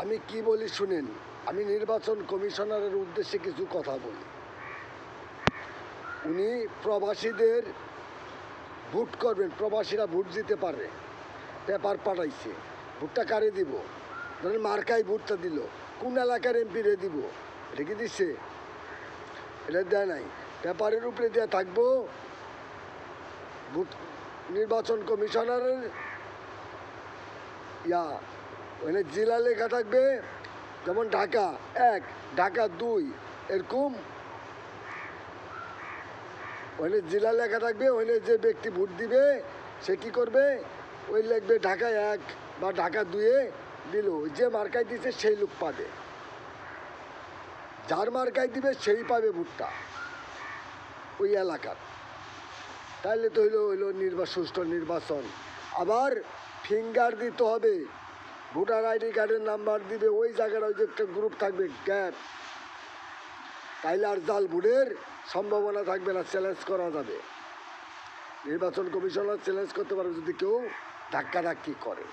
আমি কি বলি শুনেন, আমি নির্বাচন কমিশনারের উদ্দেশ্যে কিছু কথা বলি। উনি প্রবাসীদের ভোট করবেন, প্রবাসীরা ভোট দিতে পারে পেপার পাঠাইছে, ভোটটা কারে দিব? ধরেন মার্কাই ভোটটা দিল, কোন এলাকার এমপি রে দিব? এটা কি দিচ্ছে এটা দেয় নাই। পেপারের উপরে দেওয়া থাকব, ভোট নির্বাচন কমিশনারের ইয়া ওখানে জেলা লেখা থাকবে যেমন ঢাকা এক, ঢাকা দুই, এরকম। ওখানে জেলা লেখা থাকবে, ওখানে যে ব্যক্তি ভোট দিবে, সে কি করবে? ওই লিখবে ঢাকা এক বা ঢাকা দুয়ে দিল, যে মার্কায় দিছে সেই লোক পাবে। যার মার্কায় দিবে সেই পাবে ভোটটা, ওই এলাকার। তাহলে তো হইল হইল নির্বাচন সুষ্ঠু নির্বাচন। আবার ফিঙ্গার দিতে হবে। ভোটার আইডি কার্ডের নাম্বার দিবে, ওই জায়গার ওই যে একটা গ্রুপ থাকবে গ্যাপ তাইলে আর জাল ভোটের সম্ভাবনা থাকবে না চ্যালেঞ্জ করা যাবে। নির্বাচন কমিশনার চ্যালেঞ্জ করতে পারবে যদি কেউ ধাক্কাধাক্কি করে।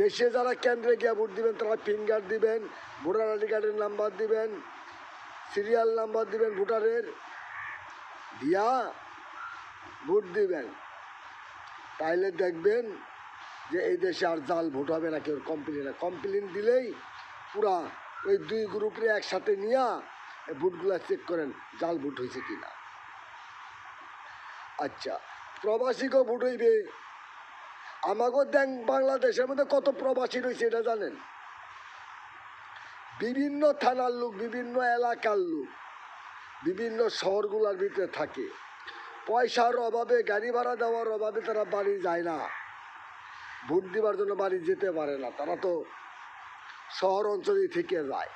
দেশে যারা কেন্দ্রে গিয়ে ভোট দিবেন, তারা ফিঙ্গার দিবেন, ভোটার আইডি কার্ডের নাম্বার দিবেন সিরিয়াল নাম্বার দিবেন ভোটারের, দিয়া ভোট দিবেন। তাইলে দেখবেন যে এই দেশে আর জাল ভোট হবে না, কেউ কমপ্লেন কমপ্লেন দিলেই পুরা ওই দুই গ্রুপে একসাথে নিয়ে ভোটগুলা চেক করেন, জাল ভোট হয়েছে কি না আচ্ছা প্রবাসীকেও ভোট হইবে। আমাকেও দেন বাংলাদেশের মধ্যে কত প্রবাসী রয়েছে এটা জানেন? বিভিন্ন থানার লোক, বিভিন্ন এলাকার লোক, বিভিন্ন শহরগুলোর ভিতরে থাকে। পয়সার অভাবে, গাড়ি ভাড়া দেওয়ার অভাবে তারা বাড়ি যায় না। ভোট দেওয়ার জন্য বাড়ি যেতে পারে না, তারা তো শহর অঞ্চলেই থেকে যায়।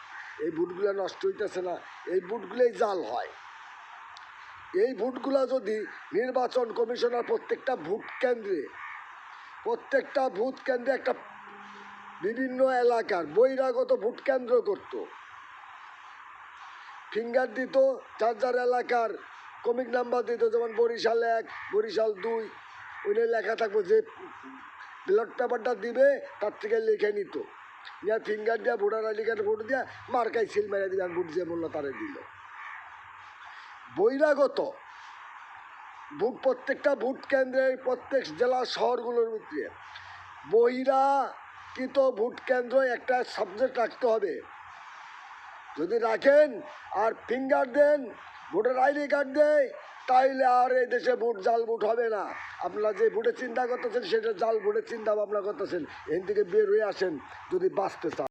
এই ভোটগুলো নষ্ট হইতেছে না, এই ভোটগুলোই জাল হয়। এই ভোটগুলো যদি নির্বাচন কমিশনার প্রত্যেকটা ভোট কেন্দ্রে, প্রত্যেকটা ভোট কেন্দ্রে একটা বিভিন্ন এলাকার বহিরাগত ভোট কেন্দ্র করতো, ফিঙ্গার দিত যার যার এলাকার কমিক নাম্বার দিত, যেমন বরিশাল এক, বরিশাল দুই, ওইখানে লেখা থাকব যে ব্লড পেপারটা দিবে, তার থেকে লিখে নিত। নিয়ে ফিঙ্গার দিয়া, ভোটার আইডি কার্ড ভোট দিয়া মার্কাই সিল মেরে আর ভোট যে মূল্য তারে দিল। বহিরাগত, ভোট প্রত্যেকটা ভোট কেন্দ্রের প্রত্যেক জেলা শহরগুলোর ভিতরে বহিরা কৃত ভোট কেন্দ্র একটা সাবজেক্ট রাখতে হবে। যদি রাখেন আর ফিঙ্গার দেন, ভোটার আইডি কার্ড দেয় তাইলে আর এই দেশে ভোট জাল ভোট হবে না। আপনারা যে ভোটের চিন্তা করতেছেন, সেটা জাল ভোটের চিন্তা ভাবনা করতেছেন। এখান থেকে বের হয়ে আসেন, যদি বাঁচতে চান।